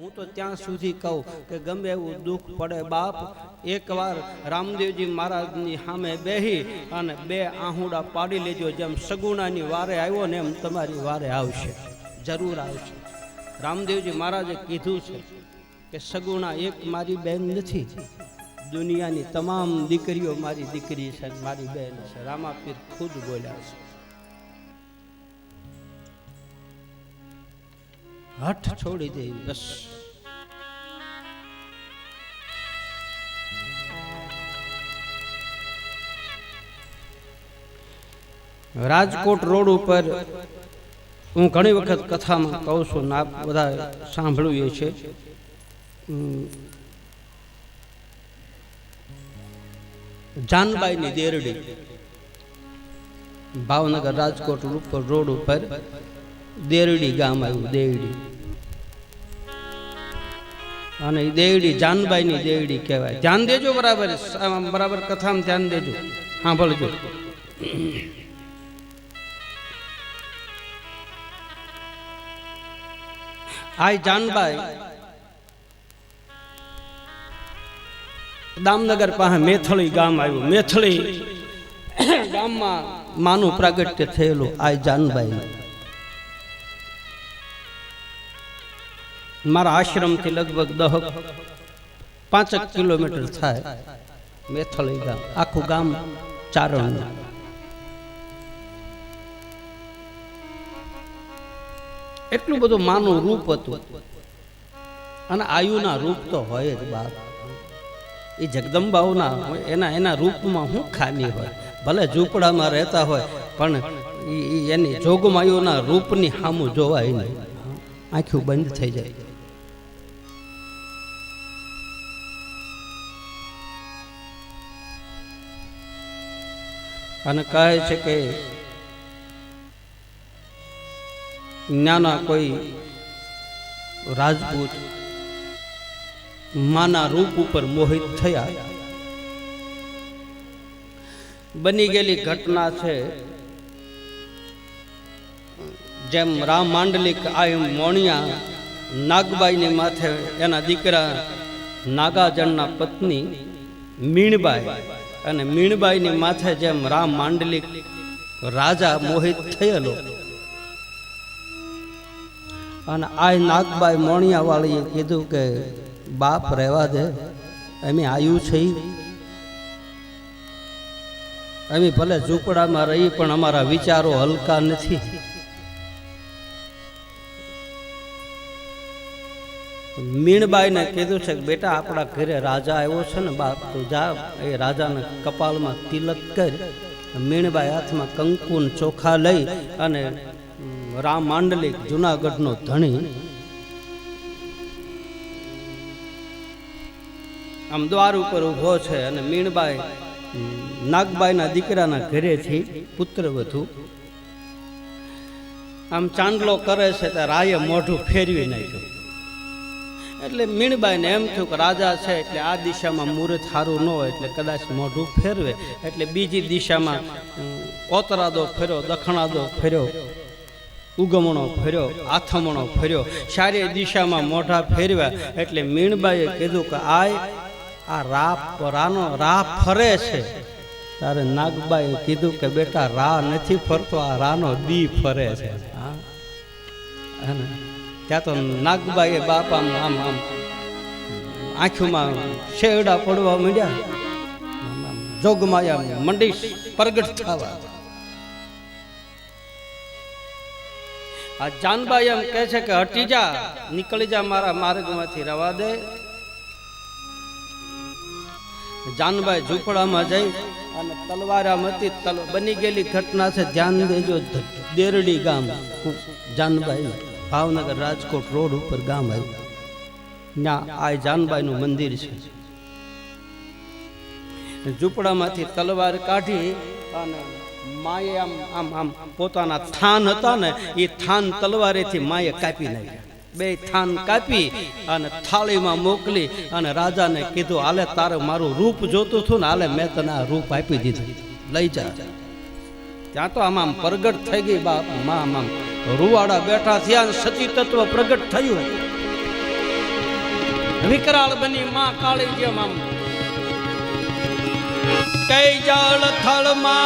હું તો ત્યાં સુધી કહું કે ગમે એવું દુઃખ પડે બાપ, એકવાર રામદેવજી મહારાજની સામે બેહી અને બે આહુડા પાડી લેજો જેમ સગુણાની વારે આવ્યો ને એમ તમારી વારે આવશે. જરૂર આવશે. રામદેવજી મહારાજે કીધું છે કે સગુણા એક મારી બેન નથી. દુનિયાની તમામ દીકરીઓ મારી દીકરી છે, મારી બેન છે. રામાપીર ખુદ બોલ્યા છે. હઠ છોડી દે. બસ. રાજકોટ રોડ ઉપર હું ઘણી વખત કથામાં કહું છું ના બધા સાંભળ્યું એ છે. જાનબાઈની દેરડી ભાવનગર રાજકોટ રોડ ઉપર દેરડી ગામ આવ્યું, દેરડી. અને દેવડી, જાનબાઈની દેવડી કહેવાય. ધ્યાન દેજો બરાબર બરાબર કથામાં ધ્યાન દેજો. સાંભળજો આ જાનબાઈ. દામનગર પાસે મેથળી ગામ આવ્યું. મેથળી ગામમાં માનું પ્રાગટ્ય થયેલું આ જાનબાઈ. મારા આશ્રમથી લગભગ દહ પાંચક કિલોમીટર થાય. મેથળી ગામ આખું ગામ ચારણ એટલું બધું માનું રૂપ હતું. અને આયુના રૂપ તો હોય જ બાપ. એ જગદંબાઓના, એના એના રૂપમાં શું ખામી હોય. ભલે ઝૂંપડામાં રહેતા હોય, પણ એની જોગમાયુના રૂપની સામું જોવાય નહીં. આંખું બંધ થઈ જાય. અને કહે છે કે નાના કોઈ રાજપૂત માના રૂપ ઉપર મોહિત થયા. બની ગયેલી ઘટના છે જેમ રામ માંડલિક આયમ મોણિયા નાગબાઈની માથે એના દીકરા નાગાજણના પત્ની મીણબાઈ અને મીણબાઈની માથે જેમ રામ માંડલિક, રાજા મોહિત થયેલો. અને આ નાગબાઈ મોણિયાવાળીએ કીધું કે, બાપ રહેવા દે અમે આયુ છે. અમે ભલે ઝૂંપડામાં રહી, પણ અમારા વિચારો હલકા નથી. મીણબાઈને કીધું છે કે બેટા, આપણા ઘરે રાજા આવ્યો છે ને બાપ, તું જા, એ રાજાને કપાળમાં તિલક કરી, મીણબાઈ હાથમાં કંકુન ચોખા લઈ અને રામ માંડલિક જુનાગઢનો ધણી. આમ દ્વાર ઉપર ઊભો છે અને મીણબાઈ નાગબાઈના દીકરાના ઘરેથી પુત્ર વધુ. આમ ચાંદલો કરે છે ત્યાં રાયે મોઢું ફેરવી નાખ્યું. એટલે મીણબાઈને એમ થયું કે રાજા છે એટલે આ દિશામાં મુહૂર્ત સારું ન હોય એટલે કદાચ મોઢું ફેરવે. એટલે બીજી દિશામાં કોતરાદો ફેર્યો, દખણાદો ફેર્યો, ઉગમણો ફેર્યો, આથમણો ફર્યો. સારી દિશામાં મોઢા ફેરવ્યા એટલે મીણબાઈએ કીધું કે આય, આ રા રાનો રા ફરે છે. તારે નાગબાઈએ કીધું કે બેટા રા નથી ફરતો, આ રાનો દી ફરે છે. હા? અને ત્યાં તો નાગબાઈએ બાપ આમ આમ આમ આંખોમાં શેરડા પડવા માંડ્યા. જોગમાયા મંડી પ્રગટ થવા. આ જાનબાઈ એમ કહે છે કે, હટી જા, નીકળી જા, મારા માર્ગમાંથી રવા દે. જાનબાઈ ઝૂંપડામાં જઈ અને તલવારામાંથી તલ બની ગયેલી ઘટના છે, ધ્યાન દેજો, દેરડી ગામ. જાનબાઈ ભાવનગર રાજકોટ રોડ ઉપર ગામ આવ્યું. ત્યાં આ જાનબાઈનું મંદિર છે. ઝૂંપડામાંથી તલવાર કાઢી અને માએ આમ આમ આમ પોતાના થાન હતા ને એ થાન તલવારેથી માએ કાપી નાખ્યા. બે થાન કાપી અને થાળીમાં મોકલી અને રાજાને કીધું, હાલે, તારે મારું રૂપ જોતું હતું ને, હાલે, મેં તને રૂપ આપી દીધું. લઈ જા. ત્યાં તો આમાં પ્રગટ થઈ ગઈ બાપમાં આમ રૂવાડા બેઠા થયા સતી તત્વ પ્રગટ થયું વિકરાળ બની માં કાળી જેમ આમ. કઈ જળ થળમાં વાસ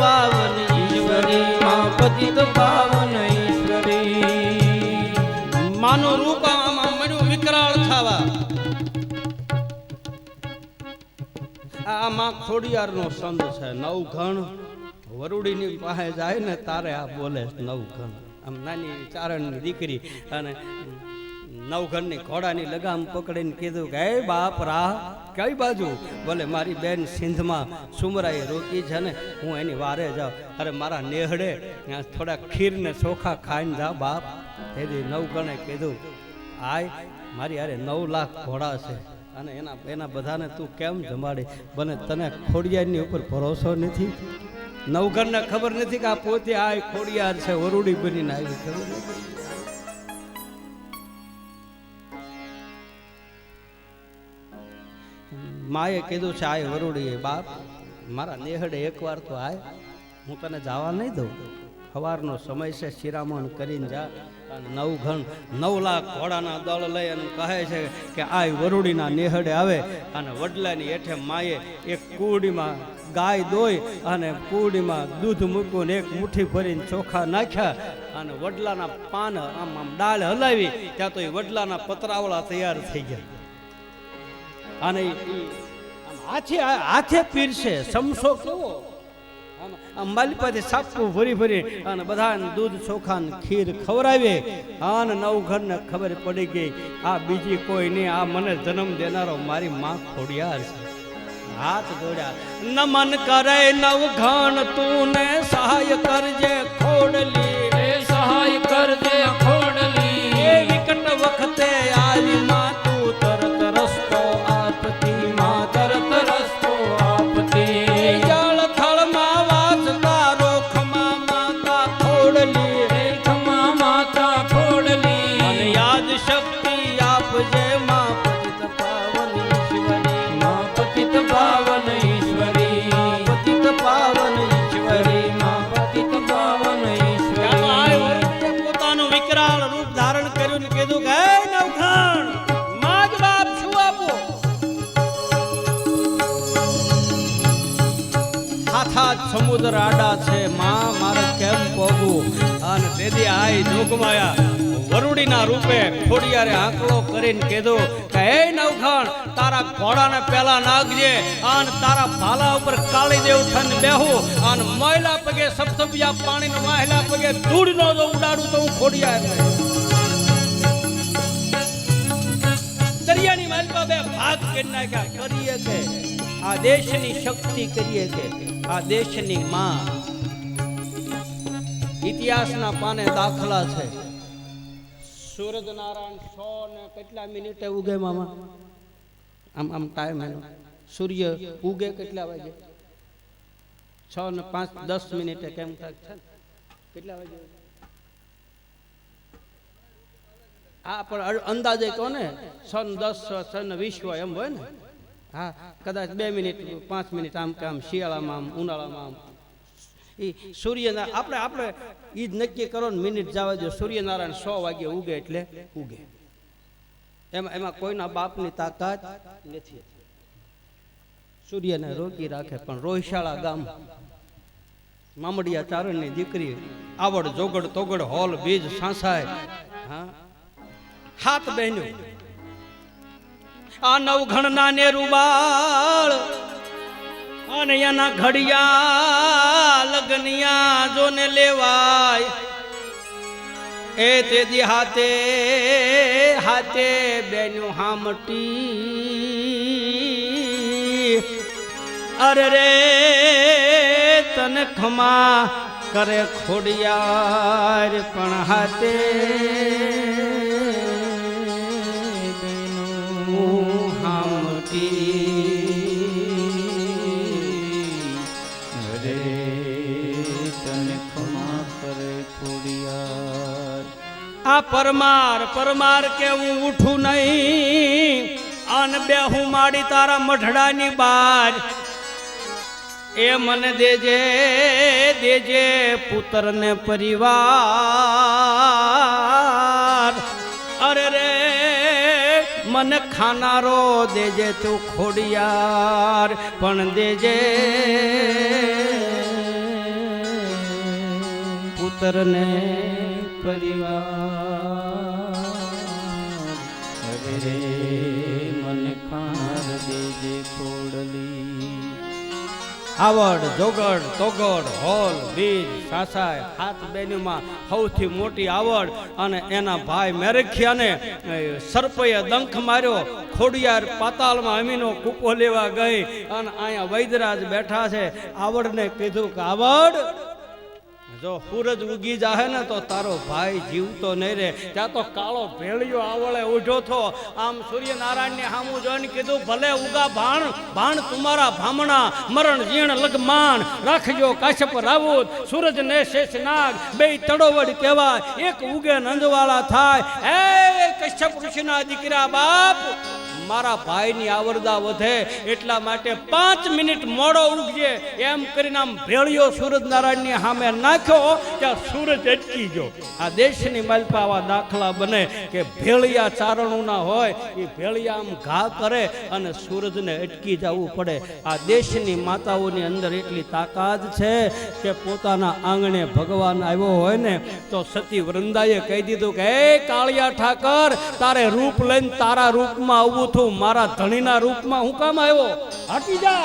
પાવન ઈશ્વરી. માં પતિત પાવન ઈશ્વરી. માનું રૂપ આમાં મળ્યું વિકરાળ થવા આમાં ખોડિયારનો સંત છે નવ ઘણ વરુડીની પાસે જાય ને તારે આ બોલે નવ ઘણ આમ નાની ચારણની દીકરી અને નવઘણની ઘોડાની લગામ પકડીને કીધું કે બાપ રાહ કઈ બાજુ? ભલે મારી બેન સિંધમાં સુમરાએ રોકી છે ને, હું એની વારે જાઉં. અરે મારા નેહડે થોડા ખીર ને ચોખા ખાઈને જા બાપ. તેથી નવઘણે કીધું, આય, મારી અરે નવ લાખ ઘોડા છે અને એના એના બધાને તું કેમ જમાડે? બને તને ખોડિયારની ઉપર ભરોસો નથી. નવઘરને ખબર નથી કે આ પોતે આ ખોડિયાર છે, વરુડી બનીને આવી. ખબર નથી? માએ કીધું છે, આય વરુડી બાપ, મારા નેહડે એકવાર તો આય, હું તને જવા નહીં દઉં. સવારનો સમય છે, શિરામણ કરીને જા. અને નવ ઘણ, નવ લાખ ઘોડાના દળ લઈ અને કહે છે કે, આય વરુડીના નેહડે આવે. અને વડલાની હેઠે માએ એક કુડીમાં ગાય દોઈ અને કુડીમાં દૂધ મૂકીને એક મુઠ્ઠી ભરીને ચોખા નાખ્યા. અને વડલાના પાન આમ આમ ડાળ હલાવી, ત્યાં તો એ વડલાના પતરાવળા તૈયાર થઈ ગયા. અને હાથે હાથે પીરશે સમસો કેવો? અંબાલી પાસે સાપું ભરી ભરી અને બધાને દૂધ ચોખા ખીર ખવડાવે. અને નવ ઘરને ખબર પડી ગઈ આ બીજી કોઈ નહીં આ મને જન્મ દેનારો મારી માં ખોડિયાર છે. હાથ જોડ્યા. નમન કરે નવઘન તું ને સહાય કરજે ખોડલી સહાય કરજે ખોડલી. વિકટ વખતે આવી અને આય જોગમાયા વરુડીના રૂપે ખોડિયારે આંકડો કરીને કીધું કે, હે નવખણ, તારા ઘોડાને પેલા નાખજે, આન તારા ભાલા ઉપર કાળી દેવ થઈને બેહું. અને મહિલા પગે, સપ્તપિયા પાણીનો મહિલા પગે ધૂળનો જો ઉડાડું તો હું ખોડિયાર દરિયાની માલપા બે ભાગ કરી નાખ્યા. કરીએ કે? આ દેશની શક્તિ કરીએ કે? આ દેશની માં ઇતિહાસના પાને દાખલા છે. સૂરજનારાયણ સો ને કેટલા મિનિટે ઉગે મામા? આમ આમ ટાઈમ એનો. સૂર્ય ઉગે કેટલા વાગે? છ ને પાંચ, દસ મિનિટે કેમ કાંઈક છે કેટલા વાગે આ પણ અંદાજે કહો ને સન દસ સન વીસ હોય એમ હોય ને? હા, કદાચ બે મિનિટ, પાંચ મિનિટ આમ કે આમ શિયાળામાં આમ, ઉનાળામાં આમ. એ સૂર્યના આપણે આપણે એ જ નક્કી કરો ને મિનિટ જવા દો સૂર્યનારાયણ સો વાગે ઉગે એટલે ઉગે. એમાં એમાં કોઈના બાપની તાકાત નથી. સૂર્યને રોકી રાખે, પણ રોહિશાળા ગામ મામડિયા ચારણની દીકરી આવડ જોગડ તોગડ હોલ બીજ સાંસાય. હા? હાથ બહેનો આ નવઘણના નેરુબાળ અને એના ઘડિયા લગનિયા જોને લેવાય. એ તે દી હાથે હાથે બેનું હામટી. અરે રે, તને ખમા કરે ખોડિયાર પણ હાથે. આ પરમાર પરમાર કે હું ઉઠું નહીં. અન બે હું માડી તારા મઢડાની બાર એ મને દેજે દેજે પુત્રને પરિવાર. અરે રે, મને ખાનારો દેજે તું ખોડિયાર. પણ દેજે પુત્રને પરિવાર. રે મને ખાર દેજે ખોડલી. આવડ જોગડ, તોગડ, હોલ, બીજ સાસાય હાથ બેનીમાં સૌથી મોટી આવડ. અને એના ભાઈ મેરખિયાને સર્પએ દંખ માર્યો. ખોડિયાર પાતાળમાં અમીનો કૂપો લેવા ગઈ. અને અહીંયા વૈદરાજ બેઠા છે. આવડને કીધું કે, આવડ જો સૂરજ ઉગી જાહે ને તો તારો ભાઈ જીવતો નહીં રે ત્યાં તો કાળો ભેળિયો આવળે ઉઠો થો. આમ સૂર્યનારાયણને સામું જોઈને કીધું, ભલે ઉગા ભાણ ભાણ તુમારા ભામણા, મરણ જીણ લગમાન રાખજો કાશ્યપ રાવુત સૂરજ ને શેષનાગ બે તડોવડ કહેવાય, એક ઉગે નંદવાળા થાય. એ કશ્યપ ઋષિના દીકરા બાપ મારા ભાઈની આવરદા વધે, એટલા માટે પાંચ મિનિટ મોડો ઉગજે. એમ કરીને આમ ભેળિયો સૂરજ નારાયણની સામે નાખ્યો, ત્યાં સૂરજ અટકી ગયો. આ દેશની માલપા આવા દાખલા બને કે ભેળિયા ચારણોના હોય, એ ભેળિયા આમ ઘા કરે અને સૂરજને અટકી જવું પડે. આ દેશની માતાઓની અંદર એટલી તાકાત છે કે પોતાના આંગણે ભગવાન આવ્યો હોય ને, તો સતી વૃંદાએ કહી દીધું કે, હે કાળિયા ઠાકર, તારે રૂપ લઈને તારા રૂપમાં આવવું થું મારા ધણીના રૂપમાં હું કામ આવ્યો? હટી જા.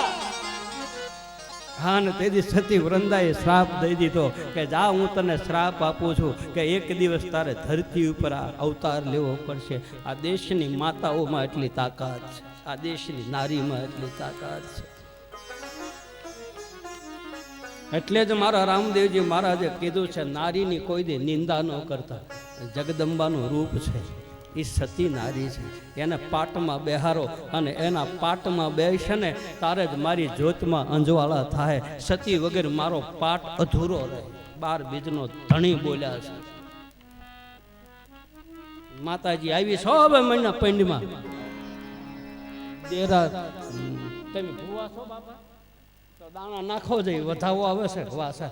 હાન તેથી સતી વૃંદાએ શ્રાપ દઈ દીધો કે જા, હું તને શ્રાપ આપું છું કે એક દિવસ તારે ધરતી ઉપર આ અવતાર લેવો પડશે. આ દેશની માતાઓમાં એટલી તાકાત છે. આ દેશની નારીમાં એટલી તાકાત છે. એટલે જ મારા રામદેવજી મહારાજે કીધું છે, નારીની કોઈ દી નિંદા ન કરતા. જગદંબાનું રૂપ છે. એ સતી નારી છે. એને પાટમાં બેહારો અને એના પાટમાં બેસે ને તારે જ મારી જ્યોતમાં અંજવાળા થાય. સતી વગર મારો પાટ અધૂરો રહે. બાર બીજનો ધણી બોલ્યા છે. માતાજી આવી છો બે મહિના પંડમાં? દેરા, તમે ભૂવા છો બાપા? તો દાણા નાખો જઈ વધાવો આવે છે. વાસા.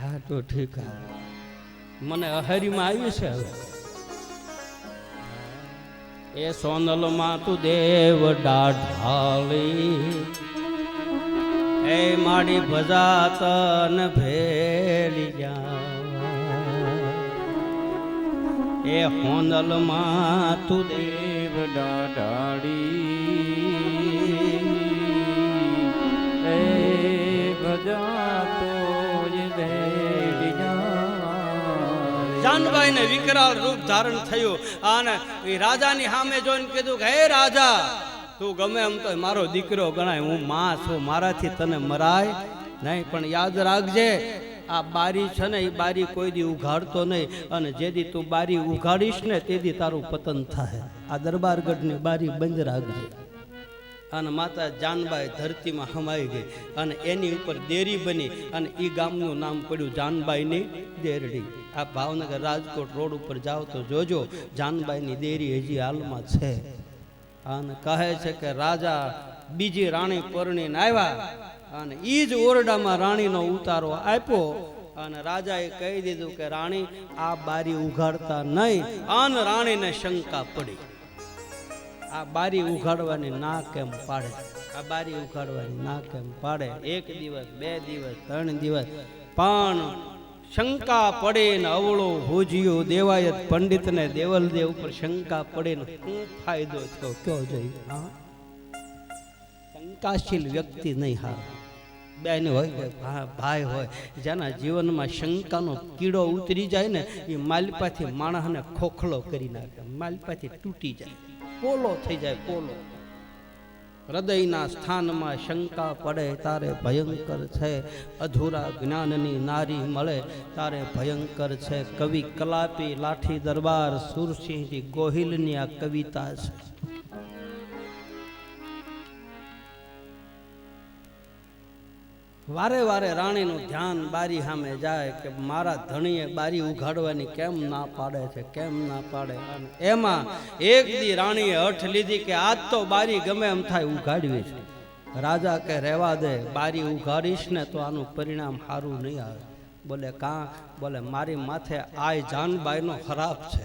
હા, તો ઠીક. મને અહેરીમાં આવી છે હવે. એ સોનલમાં તું દેવ ડાઢાળી એ માડી ભજા તન ભેળી જા એ હોનલમાં તું દેવ ડાઢાળી એ ભજા જાય. ને વિકરાળ રૂપ ધારણ થયું. અને એ રાજાની સામે જોઈને કીધું કે, હે રાજા, તું ગમે એમ તો મારો દીકરો ગણાય. હું માં છું. મારાથી તને મરાય નહીં. પણ યાદ રાખજે, આ બારી છે ને, એ બારી કોઈ દી ઉઘાડતો નહીં. અને જેદી તું બારી ઉઘાડીશ ને તેદી તારું પતન થાય. આ દરબારગઢની બારી બંધ રાખજે. અને માતા જાનબાઈ ધરતીમાં હમાઈ ગઈ. અને એની ઉપર દેરી બની. અને એ ગામનું નામ પડ્યું જાનબાઈની દેરડી. આ ભાવનગર રાજકોટ રોડ ઉપર જાઓ તો જોજો, જાનબાઈની દેરી હજી હાલમાં છે. અને કહે છે કે રાજા બીજી રાણી પરણીને આવ્યા અને એ જ ઓરડામાં રાણીનો ઉતારો આપ્યો અને રાજાએ કહી દીધું કે રાણી, આ બારી ઉઘાડતા નહીં અન રાણીને શંકા પડી. આ બારી ઉઘાડવાની ના કેમ પાડે? આ બારી ઉઘાડવાની ના કેમ પાડે? એક દિવસ, બે દિવસ, ત્રણ દિવસ, પણ શંકા પડે ને અવળો ભોજિયો દેવાયત પંડિતને દેવલદેવ ઉપર શંકા પડે ને શું ફાયદો થયો? કયો જઈ શંકાશીલ વ્યક્તિ નહીં હા બેન હોય ભાઈ હોય, જેના જીવનમાં શંકાનો કીડો ઉતરી જાય ને, એ માલપાથી માણસને ખોખલો કરી નાખે. માલપાથી તૂટી જાય. પોલો થઈ જાય પોલો. હૃદયના સ્થાનમાં શંકા પડે, તારે ભયંકર છે. અધૂરા જ્ઞાનની નારી મળે, તારે ભયંકર છે. કવિ કલાપી લાઠી દરબાર, સુરસિંહજી ગોહિલની આ કવિતા છે. વારે વારે રાણીનું ધ્યાન બારી સામે જાય કે મારા ધણીએ બારી ઉઘાડવાની કેમ ના પાડે છે, કેમ ના પાડે? એમાં એક દી રાણીએ હઠ લીધી કે આજ તો બારી ગમે એમ થાય ઉઘાડવી છે. રાજા કે રહેવા દે, બારી ઉઘાડીશ ને તો આનું પરિણામ સારું નહીં આવે. બોલે કાં? બોલે મારી માથે આય જાનબાઈનો ખરાબ છે.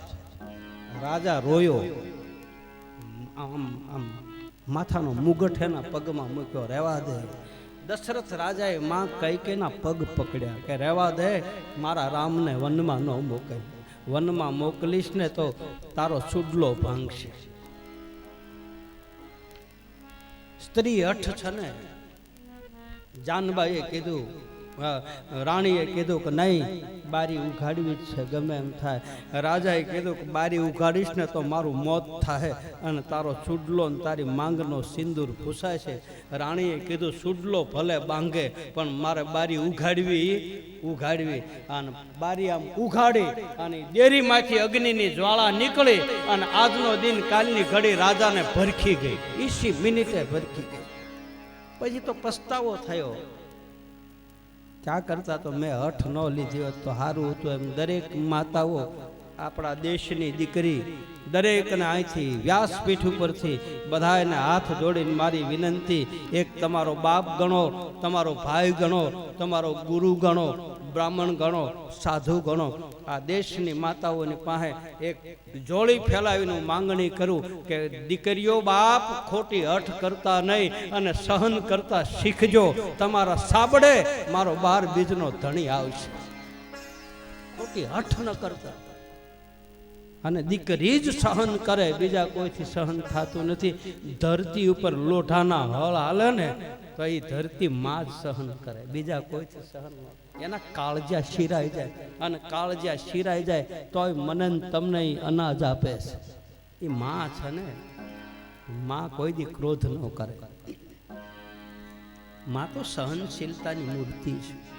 રાજા રોયો. આમ આમ, માથાનો મુગઠ એના પગમાં મૂક્યો, રહેવા દે. દશરથ રાજાએ માં કૈકેના પગ પકડ્યા કે રહેવા દે, મારા રામને વનમાં ન મોકલ. વનમાં મોકલીશ ને તો તારો સુડલો ભાંગશે. સ્ત્રી હઠ છે ને જાનબાઈએ કીધું રાણીએ કીધું કે નહીં, બારી ઉઘાડવી જ છે, ગમે એમ થાય. રાજાએ કીધું કે બારી ઉઘાડીશ ને તો મારું મોત થાય અને તારો સુડલો ને તારી માંગનો સિંદૂર ભૂસાય છે. રાણીએ કીધું સુડલો ભલે બાંગે, પણ મારે બારી ઉઘાડવી ઉઘાડવી. અને બારી આમ ઉઘાડી અને ડેરીમાંથી અગ્નિની જ્વાળા નીકળી અને આજનો દિન કાલની ઘડી રાજાને ભરખી ગઈ. ઈસી મિનિટે ભરખી ગઈ. પછી તો પસ્તાવો થયો. ત્યાં કરતાં તો મેં હઠ ન લીધી હોત તો સારું હતું એમ. દરેક માતાઓ આપણા દેશની દીકરી દરેકને અહીંથી વ્યાસપીઠ ઉપરથી બધાને હાથ જોડીને મારી વિનંતી, એક તમારો બાપ ગણો, તમારો ભાઈ ગણો, તમારો ગુરુ ગણો બ્રાહ્મણ ગણો, સાધુ ગણો, આ દેશની માતાઓની પાસે એક જોડી ફેલાવીને માંગણી કરું કે દીકરીઓ બાપ ખોટી હઠ કરતા નહીં અને સહન કરતા શીખજો. તમારા સાબડે મારો બાર બીજનો ધણી આવશે. ખોટી હઠ ન કરતા. અને દીકરી જ સહન કરે, બીજા કોઈથી સહન થતું નથી. ધરતી ઉપર લોઢાના હળ હાલે ને, તો એ ધરતી માં જ સહન કરે. બીજા કોઈથી સહન. એના કાળજા શિરાઈ જાય. અને કાળજા શિરાઈ જાય, તોય મને તમને અનાજ આપે છે. એ માં છે ને, માં કોઈ દી ક્રોધ ન કરે. માં તો સહનશીલતાની મૂર્તિ છે.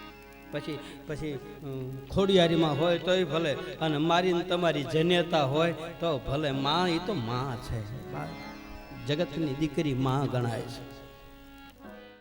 પછી પછી ખોડિયારીમાં હોય તોય ભલે. અને મારીને તમારી જન્યતા હોય તો ભલે. માં એ તો માં છે. જગતની દીકરી માં ગણાય છે.